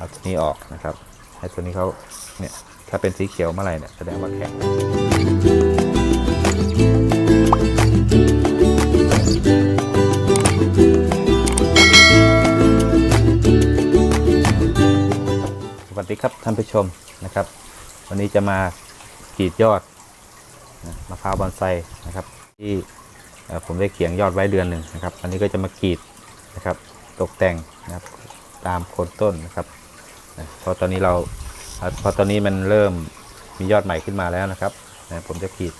เอาตัวนี้ออกนะครับ ให้ตัวนี้เขาเนี่ยถ้าเป็นสีเขียวเมื่อไหร่เนี่ยแสดงว่าแข็งสวัสดีครับท่านผู้ชมนะครับ วันนี้จะมากรีดยอดนะมะพร้าวบอนไซนะครับ ที่ผมได้เขียงยอดไว้เดือนหนึ่งนะครับอันนี้ก็จะมากรีดนะครับ ตกแต่งนะครับ ตามโคนต้นนะครับ เพราะตอนนี้เราพราะตอนนี้มันเริ่มมียอดใหม่ขึ้นมาแล้วนะครับนะผมจะกรีด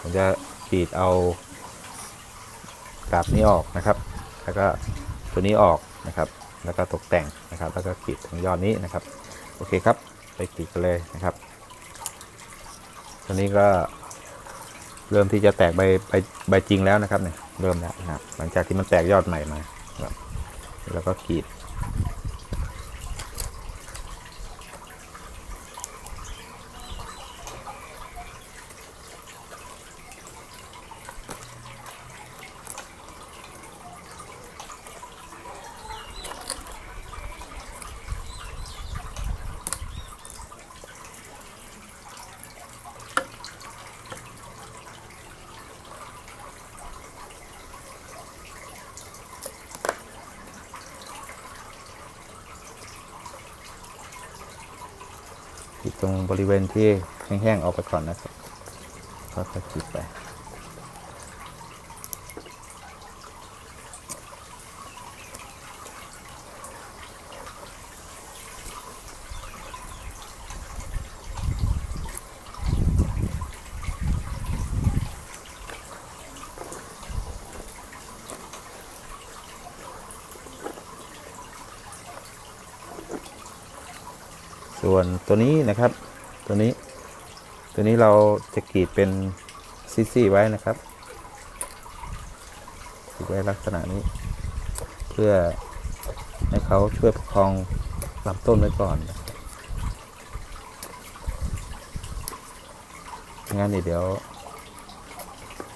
ผมจะกรีดเอากราบนี้ออกนะครับ แล้วก็ตัวนี้ออกนะครับ แล้วก็ตกแต่งนะครับ แล้วก็กรีดถึงยอดนี้นะครับ โอเคครับ ไปกรีดกันเลยนะครับตอนนี้ก็เริ่มที่จะแตกใบใบใบจริงแล้วนะครับเนี่ย เริ่มแล้วนะครับ หลังจากที่มันแตกยอดใหม่มาแล้วก็กรีด กรีดตรงบริเวณที่แห้งๆออกไปก่อนนะครับค่อยๆกรีดไป ส่วนตัวนี้นะครับ ตัวนี้ ตัวนี้เราจะกรีดเป็นซี่ๆไว้นะครับกรีดไว้ลักษณะนี้ เพื่อให้เขาช่วยประคองลำต้นไว้ก่อนงั้นเดี๋ยว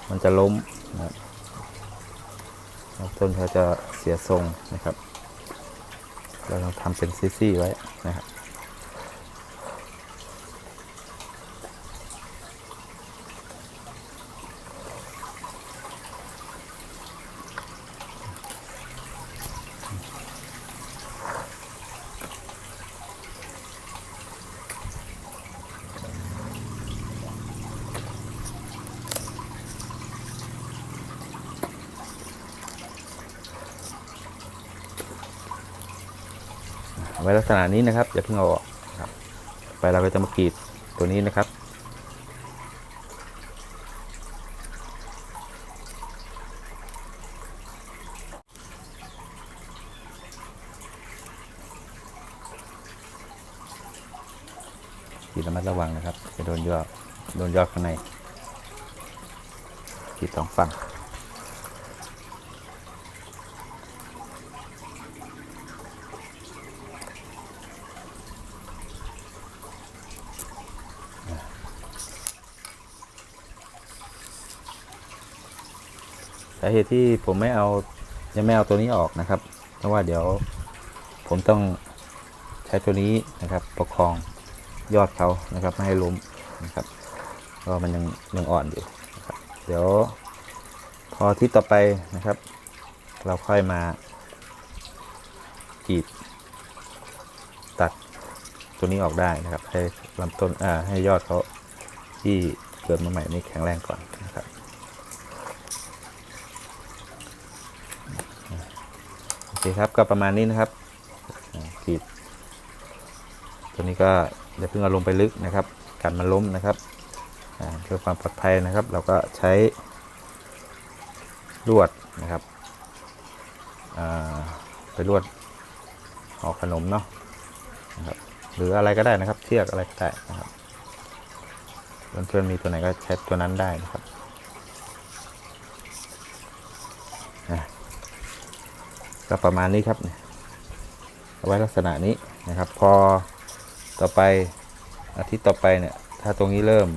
มันจะล้มนะครับต้นเขาจะเสียทรงนะครับ เราต้องทำเป็นซี่ๆไว้นะครับ เอาไว้ลักษณะนี้นะครับอย่าเพิ่งเอาออกนะครับไปเราก็จะมากรีดตัวนี้นะครับกรีดระมัดระวังนะครับ จะโดนยอดโดนยอดข้างในกรีดสองฝั่ง สาเหตุที่ผมไม่เอายังไม่เอาตัวนี้ออกนะครับ เพราะว่าเดี๋ยวผมต้องใช้ตัวนี้นะครับ ประคองยอดเขานะครับ ไม่ให้ล้มนะครับเพราะว่ามันยังยังอ่อนอยู่นะครับเดี๋ยวพอที่ต่อไปนะครับ เราค่อยมากรีดตัดตัวนี้ออกได้นะครับ ให้ลำต้นอ่าให้ยอดเขาที่เกิดมาใหม่นี่แข็งแรงก่อนนะครับ โอเคครับก็ประมาณนี้นะครับอ่ากรีดตัวนี้ก็อย่าเพิ่งเอาลงไปลึกนะครับกันมันล้มนะครับเพื่อความปลอดภัยนะครับ เราก็ใช้ลวดนะครับไปลวดห่อขนมเนาะนะครับหรืออะไรก็ได้นะครับ เชือกอะไรก็ได้นะครับเพื่อนๆมีตัวไหนก็ใช้ตัวนั้นได้นะครับ ก็ประมาณนี้ครับเอาไว้ลักษณะนี้นะครับ พอต่อไปอาทิตย์ต่อไปเนี่ย ถ้าตรงนี้เริ่ม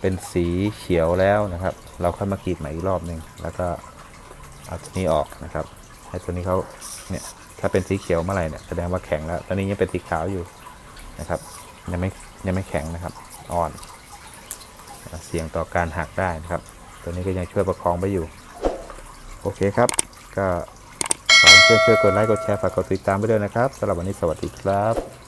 เป็นสีเขียวแล้วนะครับ เราค่อยมากรีดใหม่อีกรอบหนึ่งแล้วก็เอาตัวนี้ออกนะครับ ให้ตัวนี้เขาเนี่ยถ้าเป็นสีเขียวเมื่อไหร่เนี่ยแสดงว่าแข็งแล้วตอนนี้ยังเป็นสีขาวอยู่นะครับยังไม่ยังไม่แข็งนะครับ อ่อนเสี่ยงต่อการหักได้นะครับ ตัวนี้ก็ยังช่วยประคองไว้อยู่ โอเคครับ ก็ เช่วยกดไลค์กดแชร์ฝากกดติดตามไปด้วยนะครับสำหรับวันนี้สวัสดีครับ